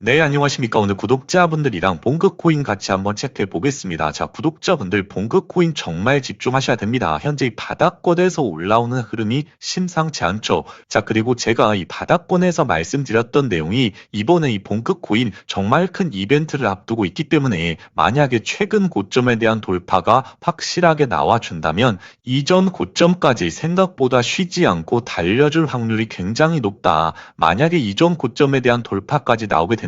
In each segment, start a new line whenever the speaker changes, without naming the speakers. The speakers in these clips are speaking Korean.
네, 안녕하십니까. 오늘 구독자분들이랑 봉급코인 같이 한번 체크해 보겠습니다. 자, 구독자분들 봉급코인 정말 집중하셔야 됩니다. 현재 이 바닥권에서 올라오는 흐름이 심상치 않죠. 자, 그리고 제가 이 바닥권에서 말씀드렸던 내용이 이번에 이 봉급코인 정말 큰 이벤트를 앞두고 있기 때문에 만약에 최근 고점에 대한 돌파가 확실하게 나와준다면 이전 고점까지 생각보다 쉬지 않고 달려줄 확률이 굉장히 높다. 만약에 이전 고점에 대한 돌파까지 나오게 된다면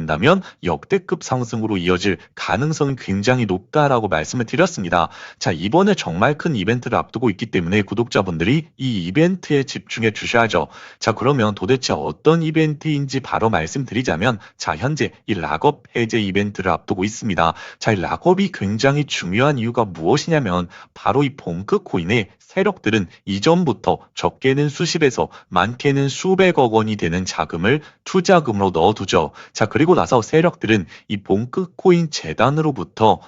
역대급 상승으로 이어질 가능성이 굉장히 높다라고 말씀을 드렸습니다. 자, 이번에 정말 큰 이벤트를 앞두고 있기 때문에 구독자분들이 이 이벤트에 집중해 주셔야죠. 자, 그러면 도대체 어떤 이벤트인지 바로 말씀드리자면 자, 현재 이 락업 해제 이벤트를 앞두고 있습니다. 자, 이 락업이 굉장히 중요한 이유가 무엇이냐면 바로 이 봉크 코인의 세력들은 이전부터 적게는 수십에서 많게는 수백억 원이 되는 자금을 투자금으로 넣어두죠. 자, 그리고 나서 세력들은 이 봉크 코인 재단으로부터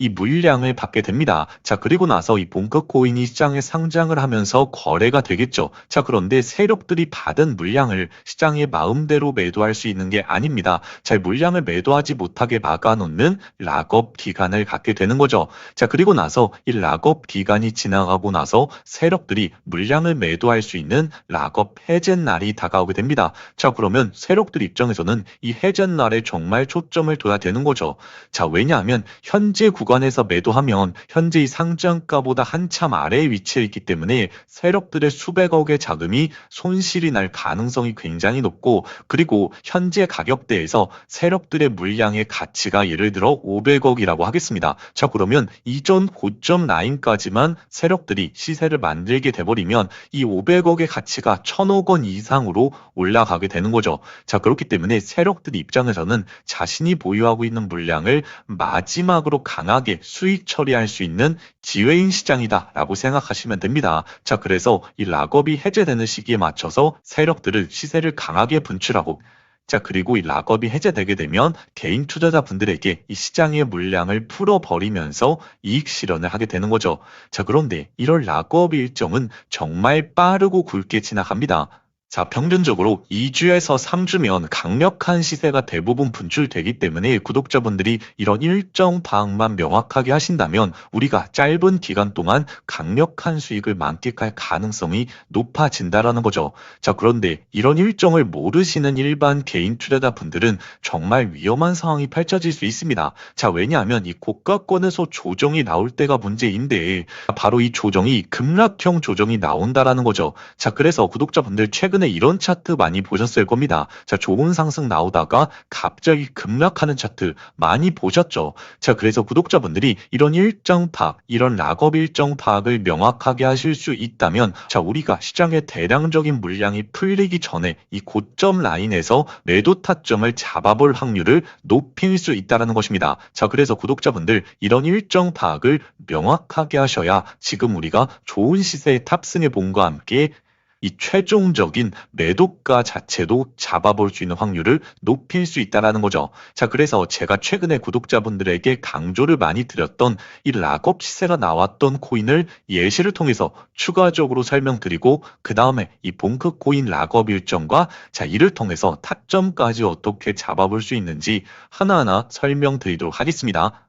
이 물량을 받게 됩니다. 자, 그리고 나서 이 본크 코인이 시장에 상장을 하면서 거래가 되겠죠. 자, 그런데 세력들이 받은 물량을 시장에 마음대로 매도할 수 있는 게 아닙니다. 자, 이 물량을 매도하지 못하게 막아놓는 락업 기간을 갖게 되는 거죠. 자, 그리고 나서 이 락업 기간이 지나가고 나서 세력들이 물량을 매도할 수 있는 락업 해제 날이 다가오게 됩니다. 자, 그러면 세력들 입장에서는 이 해제 날에 정말 초점을 둬야 되는 거죠. 자, 왜냐하면 현재 구간 에서 매도하면 현재 이 상장가보다 한참 아래에 위치해 있기 때문에 세력들의 수백억의 자금이 손실이 날 가능성이 굉장히 높고 그리고 현재 가격대에서 세력들의 물량의 가치가 예를 들어 500억이라고 하겠습니다. 자, 그러면 이전 고점 라인까지만 세력들이 시세를 만들게 돼버리면 이 500억의 가치가 1000억 원 이상으로 올라가게 되는 거죠. 자, 그렇기 때문에 세력들 입장에서는 자신이 보유하고 있는 물량을 마지막으로 강 하게 수익 처리할 수 있는 기회인 시장이다라고 생각하시면 됩니다. 자, 그래서 이 락업이 해제되는 시기에 맞춰서 세력들을 시세를 강하게 분출하고 자, 그리고 이 락업이 해제되게 되면 개인 투자자 분들에게 이 시장의 물량을 풀어버리면서 이익 실현을 하게 되는 거죠. 자, 그런데 이런 락업 일정은 정말 빠르고 굵게 지나갑니다. 자, 평균적으로 2주에서 3주면 강력한 시세가 대부분 분출되기 때문에 구독자분들이 이런 일정 파악만 명확하게 하신다면 우리가 짧은 기간 동안 강력한 수익을 만끽할 가능성이 높아진다라는 거죠. 자, 그런데 이런 일정을 모르시는 일반 개인 투자자분들은 정말 위험한 상황이 펼쳐질 수 있습니다. 자, 왜냐하면 이 고가권에서 조정이 나올 때가 문제인데 바로 이 조정이 급락형 조정이 나온다라는 거죠. 자, 그래서 구독자분들 최근 에 이런 차트 많이 보셨을 겁니다. 자, 좋은 상승 나오다가 갑자기 급락하는 차트 많이 보셨죠? 자, 그래서 구독자분들이 이런 일정 파악, 이런 락업 일정 파악을 명확하게 하실 수 있다면 자, 우리가 시장의 대량적인 물량이 풀리기 전에 이 고점 라인에서 매도 타점을 잡아볼 확률을 높일 수 있다는 것입니다. 자, 그래서 구독자분들 이런 일정 파악을 명확하게 하셔야 지금 우리가 좋은 시세에 탑승해 본과 함께 이 최종적인 매도가 자체도 잡아볼 수 있는 확률을 높일 수 있다는 거죠. 자, 그래서 제가 최근에 구독자분들에게 강조를 많이 드렸던 이 락업 시세가 나왔던 코인을 예시를 통해서 추가적으로 설명드리고 그 다음에 이 봉크 코인 락업 일정과 자, 이를 통해서 타점까지 어떻게 잡아볼 수 있는지 하나하나 설명드리도록 하겠습니다.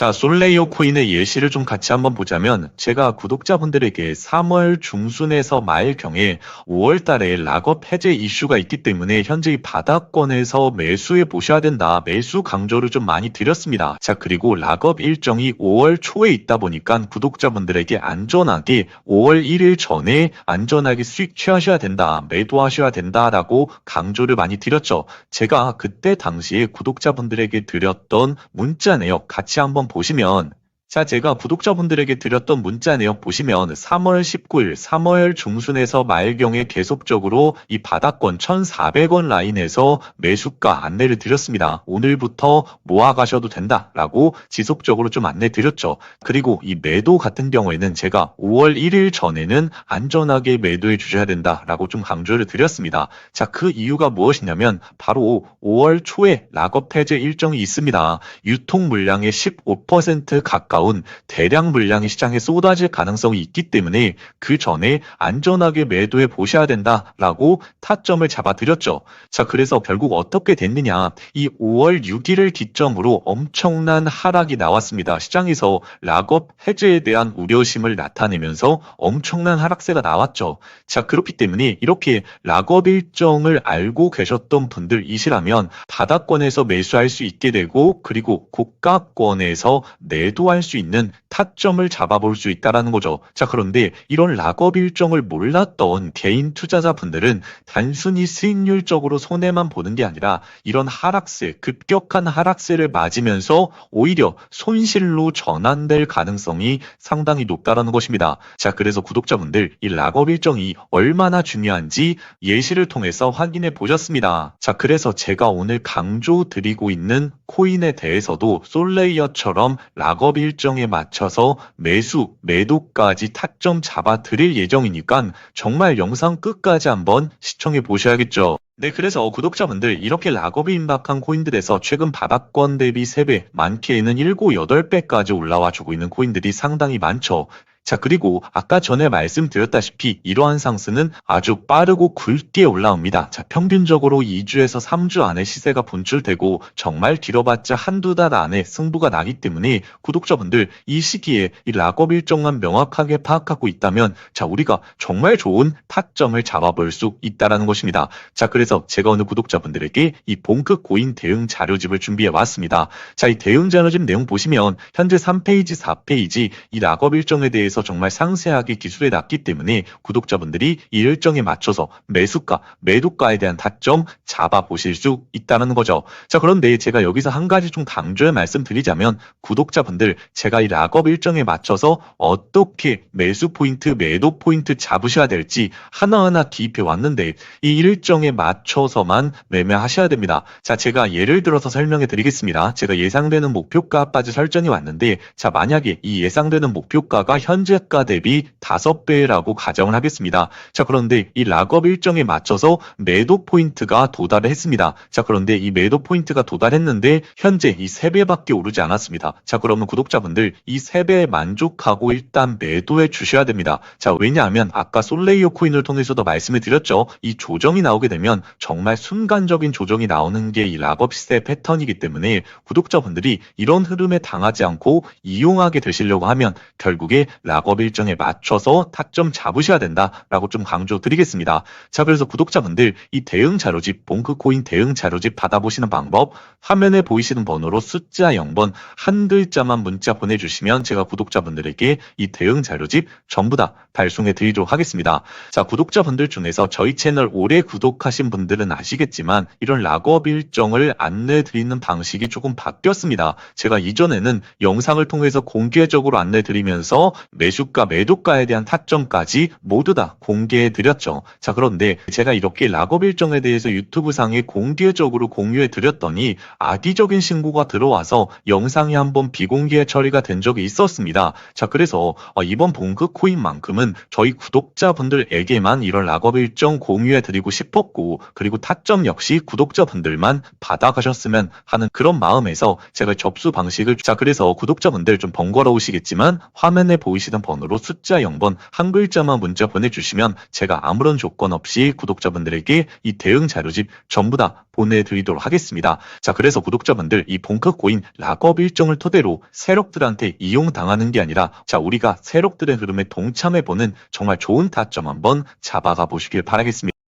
자, 솔레이오 코인의 예시를 좀 같이 한번 보자면 제가 구독자분들에게 3월 중순에서 말경에 5월 달에 락업 해제 이슈가 있기 때문에 현재 이 바닥권에서 매수해 보셔야 된다. 매수 강조를 좀 많이 드렸습니다. 자, 그리고 락업 일정이 5월 초에 있다 보니까 구독자분들에게 안전하게 5월 1일 전에 안전하게 수익 취하셔야 된다. 매도하셔야 된다라고 강조를 많이 드렸죠. 제가 그때 당시에 구독자분들에게 드렸던 문자 내역 같이 한번 보시면 자, 제가 구독자분들에게 드렸던 문자 내역 보시면 3월 19일, 3월 중순에서 말경에 계속적으로 이 바닥권 1,400원 라인에서 매수가 안내를 드렸습니다. 오늘부터 모아가셔도 된다라고 지속적으로 좀 안내 드렸죠. 그리고 이 매도 같은 경우에는 제가 5월 1일 전에는 안전하게 매도해 주셔야 된다라고 좀 강조를 드렸습니다. 자, 그 이유가 무엇이냐면 바로 5월 초에 락업 해제 일정이 있습니다. 유통 물량의 15% 가까운 가까운 대량 물량이 시장에 쏟아질 가능성이 있기 때문에 그 전에 안전하게 매도해 보셔야 된다라고 타점을 잡아드렸죠. 자, 그래서 결국 어떻게 됐느냐. 이 5월 6일을 기점으로 엄청난 하락이 나왔습니다. 시장에서 락업 해제에 대한 우려심을 나타내면서 엄청난 하락세가 나왔죠. 자, 그렇기 때문에 이렇게 락업 일정을 알고 계셨던 분들이시라면 바닥권에서 매수할 수 있게 되고 그리고 고가권에서 매도할 수 있는 타점을 잡아볼 수 있다라는 거죠. 자, 그런데 이런 락업 일정을 몰랐던 개인 투자자분들은 단순히 수익률적으로 손해만 보는 게 아니라 이런 하락세, 급격한 하락세를 맞으면서 오히려 손실로 전환될 가능성이 상당히 높다라는 것입니다. 자, 그래서 구독자분들 이 락업 일정이 얼마나 중요한지 예시를 통해서 확인해 보셨습니다. 자, 그래서 제가 오늘 강조 드리고 있는 코인에 대해서도 솔레이어처럼 락업 일정 에 맞춰서 매수, 매도까지 타점 잡아 드릴 예정이니까 정말 영상 끝까지 한번 시청해 보셔야겠죠. 네, 그래서 구독자분들 이렇게 락업이 임박한 코인들에서 최근 바닥권 대비 3배, 많게는 7, 8배까지 올라와 주고 있는 코인들이 상당히 많죠. 자, 그리고 아까 전에 말씀드렸다시피 이러한 상승은 아주 빠르고 굵게 올라옵니다. 자, 평균적으로 2주에서 3주 안에 시세가 분출되고 정말 길어봤자 한두 달 안에 승부가 나기 때문에 구독자분들 이 시기에 이 락업 일정만 명확하게 파악하고 있다면 자, 우리가 정말 좋은 타점을 잡아볼 수 있다라는 것입니다. 자, 그래서 제가 오늘 구독자분들에게 이 본크 고인 대응 자료집을 준비해 왔습니다. 자, 이 대응 자료집 내용 보시면 현재 3페이지, 4페이지 이 락업 일정에 대해서 정말 상세하게 기술해 놨기 때문에 구독자분들이 이 일정에 맞춰서 매수가, 매도가에 대한 타점 잡아보실 수 있다는 거죠. 자, 그런데 제가 여기서 한 가지 좀 강조해 말씀드리자면 구독자분들 제가 이 락업 일정에 맞춰서 어떻게 매수 포인트, 매도 포인트 잡으셔야 될지 하나하나 기입해 왔는데 이 일정에 맞춰서만 매매하셔야 됩니다. 자, 제가 예를 들어서 설명해 드리겠습니다. 제가 예상되는 목표가까지 설정이 왔는데 자, 만약에 이 예상되는 목표가가 현 재가 대비 5배라고 가정을 하겠습니다. 자, 그런데 이 락업 일정에 맞춰서 매도 포인트가 도달을 했습니다. 자, 그런데 이 매도 포인트가 도달했는데 현재 이 3배밖에 오르지 않았습니다. 자, 그러면 구독자분들 이 3배에 만족하고 일단 매도해 주셔야 됩니다. 자, 왜냐하면 아까 솔레이어 코인을 통해서도 말씀을 드렸죠. 이 조정이 나오게 되면 정말 순간적인 조정이 나오는 게 이 락업 시세 패턴이기 때문에 구독자분들이 이런 흐름에 당하지 않고 이용하게 되시려고 하면 결국에 락업 일정에 맞춰서 타점 잡으셔야 된다라고 좀 강조 드리겠습니다. 자, 그래서 구독자분들 이 대응 자료집, 봉크코인 대응 자료집 받아보시는 방법, 화면에 보이시는 번호로 숫자 0번 한 글자만 문자 보내주시면 제가 구독자분들에게 이 대응 자료집 전부 다 발송해 드리도록 하겠습니다. 자, 구독자분들 중에서 저희 채널 오래 구독하신 분들은 아시겠지만 이런 락업 일정을 안내 드리는 방식이 조금 바뀌었습니다. 제가 이전에는 영상을 통해서 공개적으로 안내 드리면서 매수가, 매도가에 대한 타점까지 모두 다 공개해 드렸죠. 자, 그런데 제가 이렇게 락업 일정에 대해서 유튜브 상에 공개적으로 공유해 드렸더니 악의적인 신고가 들어와서 영상이 한번 비공개 처리가 된 적이 있었습니다. 자, 그래서 어, 이번 봉크 코인만큼은 저희 구독자분들에게만 이런 락업 일정 공유해 드리고 싶었고 그리고 타점 역시 구독자분들만 받아가셨으면 하는 그런 마음에서 제가 접수 방식을 자 그래서 구독자분들 좀 번거로우시겠지만 화면에 보이시는 번호로 숫자 0번 한 글자만 문자 보내주시면 제가 아무런 조건 없이 구독자분들에게 이 대응 자료집 전부 다 보내드리도록 하겠습니다. 자 그래서 구독자분들 이 본크 코인 락업 일정을 토대로 세력들한테 이용당하는 게 아니라 자 우리가 세력들의 흐름에 동참해보는 정말 좋은 타점 한번 잡아가 보시길 바라겠습니다.